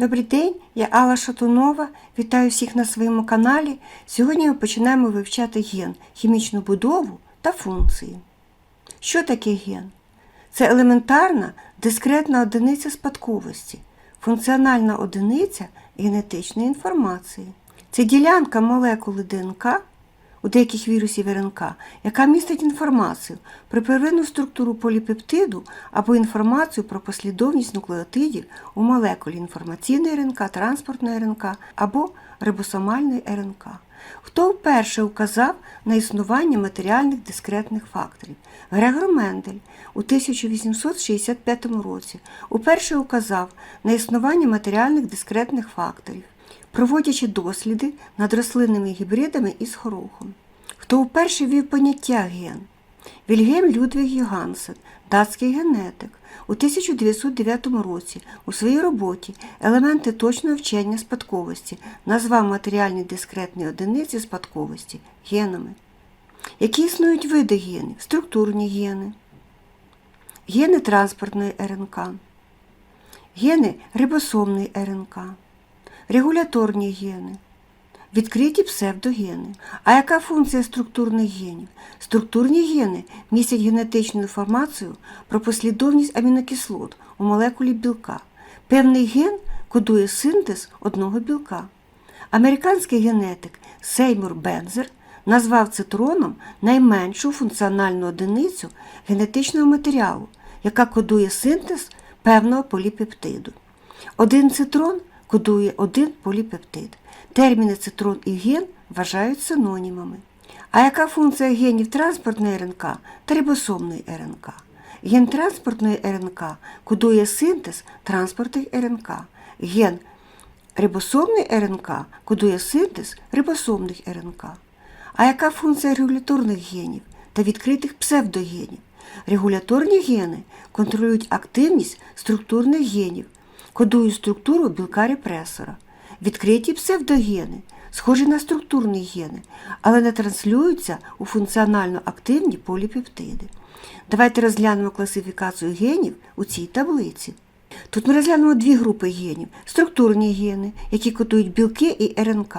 Добрий день, я Алла Шатунова. Вітаю всіх на своєму каналі. Сьогодні ми починаємо вивчати ген, хімічну будову та функції. Що таке ген? Це елементарна дискретна одиниця спадковості, функціональна одиниця генетичної інформації. Це ділянка молекули ДНК у деяких вірусів РНК, яка містить інформацію про первинну структуру поліпептиду або інформацію про послідовність нуклеотидів у молекулі інформаційної РНК, транспортної РНК або рибосомальної РНК. Хто вперше указав на існування матеріальних дискретних факторів? Грегор Мендель у 1865 році уперше указав на існування матеріальних дискретних факторів проводячи досліди над рослинними гібридами із горохом. Хто вперше ввів поняття ген? Вільгельм Людвіг Йогансен, датський генетик, у 1909 році у своїй роботі Елементи точного вчення спадковості назвав матеріальні дискретні одиниці спадковості генами. Які існують види генів? Структурні гени, гени транспортної РНК, гени рибосомної РНК регуляторні гени, відкриті псевдогени. А яка функція структурних генів? Структурні гени містять генетичну інформацію про послідовність амінокислот у молекулі білка. Певний ген кодує синтез одного білка. Американський генетик Сеймур Бензер назвав цитроном найменшу функціональну одиницю генетичного матеріалу, яка кодує синтез певного поліпептиду. Один цитрон кодує один поліпептид. Терміни цитрон і ген вважають синонімами. А яка функція генів транспортної РНК та рибосомної РНК? Ген транспортної РНК кодує синтез транспортних РНК. Ген рибосомної РНК кодує синтез рибосомних РНК. А яка функція регуляторних генів та відкритих псевдогенів? Регуляторні гени контролюють активність структурних генів, кодують структуру білка репресора. Відкриті псевдогени, схожі на структурні гени, але не транслюються у функціонально активні поліпептиди. Давайте розглянемо класифікацію генів у цій таблиці. Тут ми розглянемо дві групи генів: структурні гени, які кодують білки і РНК.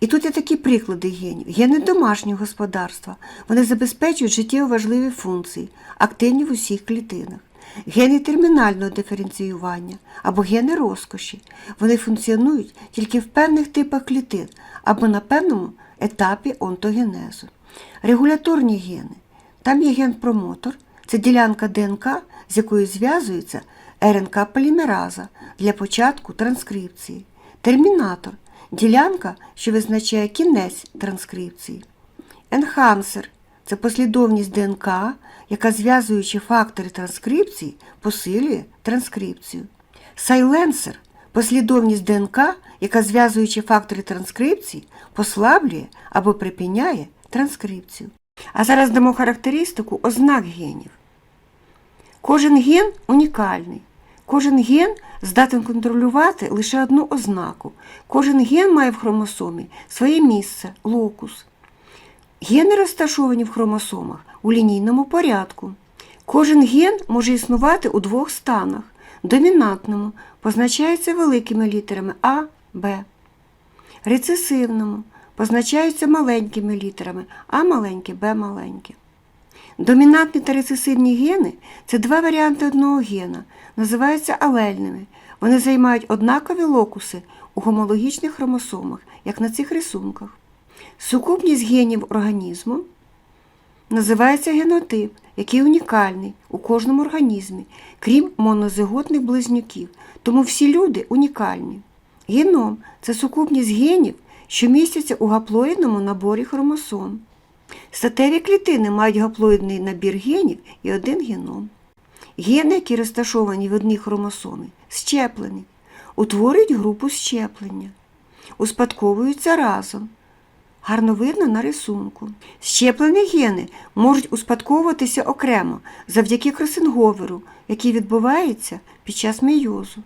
І тут є такі приклади генів. Гени домашнього господарства. Вони забезпечують життєво важливі функції, активні в усіх клітинах. Гени термінального диференціювання або гени розкоші. Вони функціонують тільки в певних типах клітин або на певному етапі онтогенезу. Регуляторні гени. Там є ген-промотор, це ділянка ДНК, з якою зв'язується РНК-полімераза для початку транскрипції. Термінатор ділянка, що визначає кінець транскрипції. Енхансер це послідовність ДНК, яка, зв'язуючи фактори транскрипції, посилює транскрипцію. Сайленсер послідовність ДНК, яка, зв'язуючи фактори транскрипції, послаблює або припиняє транскрипцію. А зараз дамо характеристику ознак генів. Кожен ген унікальний. Кожен ген здатен контролювати лише одну ознаку. Кожен ген має в хромосомі своє місце, локус. Гени розташовані в хромосомах у лінійному порядку. Кожен ген може існувати у двох станах. Домінантному позначається великими літерами А, Б. Рецесивному позначаються маленькими літерами А маленьке, Б маленьке. Домінантні та рецесивні гени це два варіанти одного гена, називаються алельними. Вони займають однакові локуси у гомологічних хромосомах, як на цих рисунках. Сукупність генів організму називається генотип, який унікальний у кожному організмі, крім монозиготних близнюків. Тому всі люди унікальні. Геном це сукупність генів, що містяться у гаплоїдному наборі хромосом. Статеві клітини мають гаплоїдний набір генів і один геном. Гени, які розташовані в одній хромосомі, щеплені, утворюють групу щеплення, успадковуються разом. Гарно видно на рисунку. Щеплені гени можуть успадковуватися окремо завдяки кросинговеру, який відбувається під час мейозу.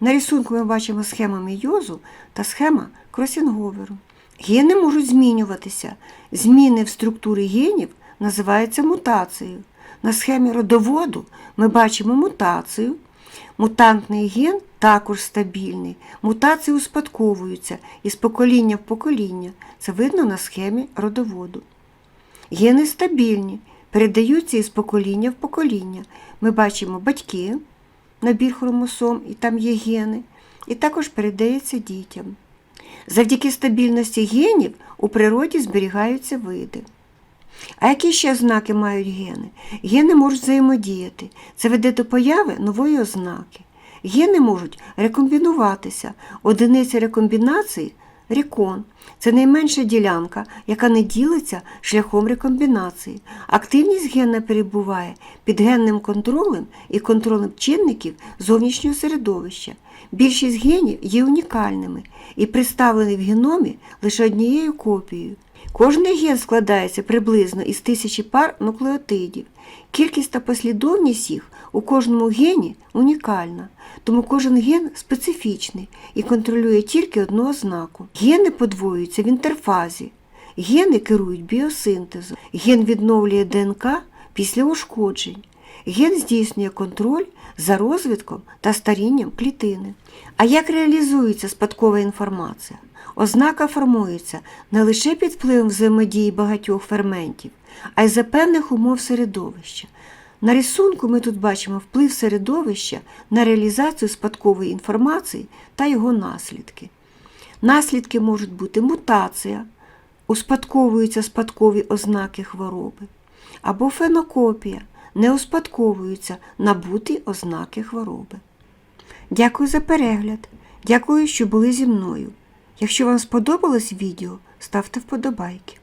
На рисунку ми бачимо схема мейозу та схема кросінговеру. Гени можуть змінюватися. Зміни в структурі генів називаються мутацією. На схемі родоводу ми бачимо мутацію, Мутантний ген також стабільний. Мутації успадковуються із покоління в покоління. Це видно на схемі родоводу. Гени стабільні, передаються із покоління в покоління. Ми бачимо батьки, набір хромосом, і там є гени, і також передається дітям. Завдяки стабільності генів у природі зберігаються види. А які ще ознаки мають гени? Гени можуть взаємодіяти. Це веде до появи нової ознаки. Гени можуть рекомбінуватися. Одиниця рекомбінації рекон. Це найменша ділянка, яка не ділиться шляхом рекомбінації. Активність гена перебуває під генним контролем і контролем чинників зовнішнього середовища. Більшість генів є унікальними і представлені в геномі лише однією копією. Кожний ген складається приблизно із тисячі пар нуклеотидів. Кількість та послідовність їх у кожному гені унікальна, тому кожен ген специфічний і контролює тільки одну ознаку. Гени подвоюються в інтерфазі. Гени керують біосинтезом. Ген відновлює ДНК після ушкоджень. Ген здійснює контроль за розвитком та старінням клітини. А як реалізується спадкова інформація? Ознака формується не лише під впливом взаємодії багатьох ферментів, а й за певних умов середовища. На рисунку ми тут бачимо вплив середовища на реалізацію спадкової інформації та його наслідки. Наслідки можуть бути мутація, успадковуються спадкові ознаки хвороби, або фенокопія, не успадковуються набуті ознаки хвороби. Дякую за перегляд. Дякую, що були зі мною. Якщо вам сподобалось відео, ставте вподобайки.